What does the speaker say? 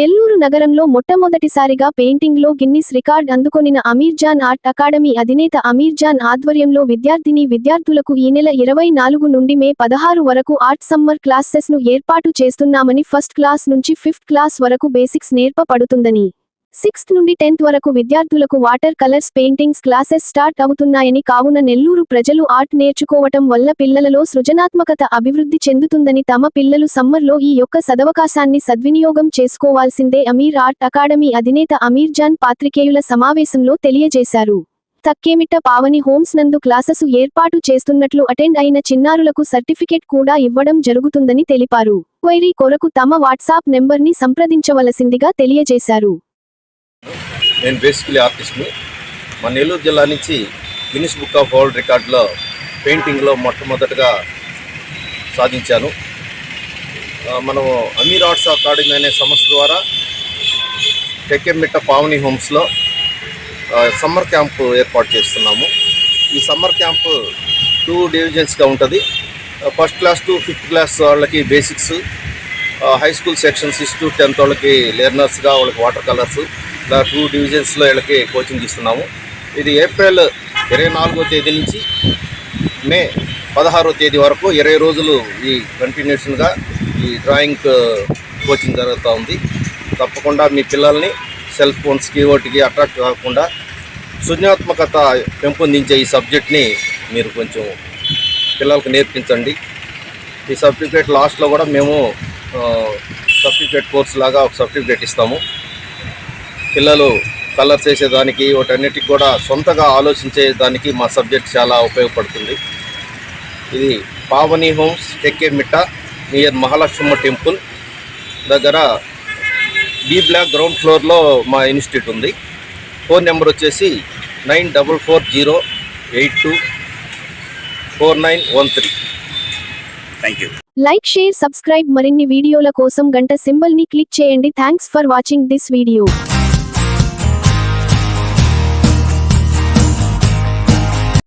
నెల్లూరు నగరంలో మొట్టమొదటిసారిగా పెయింటింగ్లో గిన్నిస్ రికార్డ్ అందుకొనిన అమీర్జాన్ ఆర్ట్ అకాడమీ అధినేత అమీర్జాన్ ఆధ్వర్యంలో విద్యార్థిని విద్యార్థులకు ఈ నెల ఇరవై నాలుగు నుండి మే పదహారు వరకు ఆర్ట్ సమ్మర్ క్లాసెస్ను ఏర్పాటు చేస్తున్నామని ఫస్ట్ క్లాస్ నుంచి ఫిఫ్త్ క్లాస్ వరకు బేసిక్స్ నేర్పబడుతుందని. సిక్స్త్ నుండి టెన్త్ వరకు విద్యార్థులకు water colours paintings classes start అవుతున్నాయని కావున నెల్లూరు ప్రజలు ఆర్ట్ నేర్చుకోవటం వల్ల పిల్లలలో సృజనాత్మకత అభివృద్ధి చెందుతుందని తమ పిల్లలు సమ్మర్లో ఈ యొక్క సదవకాశాన్ని సద్వినియోగం చేసుకోవాల్సిందే అమీర్ ఆర్ట్ అకాడమీ అధినేత అమీర్ జాన్ పాత్రికేయుల సమావేశంలో తెలియజేశారు. తక్కేమిట పావని హోమ్స్ నందు క్లాసెస్ ఏర్పాటు చేస్తున్నట్లు అటెండ్ అయిన చిన్నారులకు సర్టిఫికెట్ కూడా ఇవ్వడం జరుగుతుందని తెలిపారు. క్వైరీ కొరకు తమ వాట్సాప్ నెంబర్ని సంప్రదించవలసిందిగా తెలియజేశారు. నేను బేసికలీ ఆర్టిస్ట్ని మా నెల్లూరు జిల్లా నుంచి గిన్నిస్ బుక్ ఆఫ్ వరల్డ్ రికార్డులో పెయింటింగ్లో మొట్టమొదటగా సాధించాను. మనము అమీర్ ఆర్ట్స్ అకాడమీ అనే సంస్థ ద్వారా టెక్కెమిట్ట పావని హోమ్స్లో సమ్మర్ క్యాంపు ఏర్పాటు చేస్తున్నాము. ఈ సమ్మర్ క్యాంపు టూ డివిజన్స్గా ఉంటుంది. First class to fifth class వాళ్ళకి basics high school section six to tenth వాళ్ళకి లెర్నర్స్గా వాళ్ళకి వాటర్ కలర్స్ టూ డివిజన్స్లో వీళ్ళకి కోచింగ్ ఇస్తున్నాము. ఇది ఏప్రిల్ ఇరవై నాలుగో తేదీ నుంచి మే పదహారో తేదీ వరకు ఇరవై రోజులు ఈ కంటిన్యూషన్గా ఈ డ్రాయింగ్ కోచింగ్ జరుగుతూ ఉంది. తప్పకుండా మీ పిల్లల్ని సెల్ ఫోన్స్కి ఓటికి అట్రాక్ట్ కాకుండా సృజనాత్మకత పెంపొందించే ఈ సబ్జెక్ట్ని మీరు కొంచెం పిల్లలకు నేర్పించండి. ఈ సర్టిఫికేట్ లాస్ట్లో కూడా మేము uh, సర్టిఫికేట్ కోర్స్ లాగా ఒక సర్టిఫికేట్ ఇస్తాము. పిల్లలు కలర్స్ వేసేదానికి వాటన్నిటికి కూడా సొంతగా ఆలోచించే దానికి మా సబ్జెక్ట్ చాలా ఉపయోగపడుతుంది. ఇది Pavani homes Tekkemitta near Mahalakshmi temple దగ్గర బి బ్లాక్ గ్రౌండ్ ఫ్లోర్లో మా ఇన్స్టిట్యూట్ ఉంది. ఫోన్ నెంబర్ వచ్చేసి nine double four zero eight two four nine one three. Thank you like share subscribe మరిన్ని వీడియోల కోసం గంట సింబల్ని క్లిక్ చేయండి. Thanks for watching this video.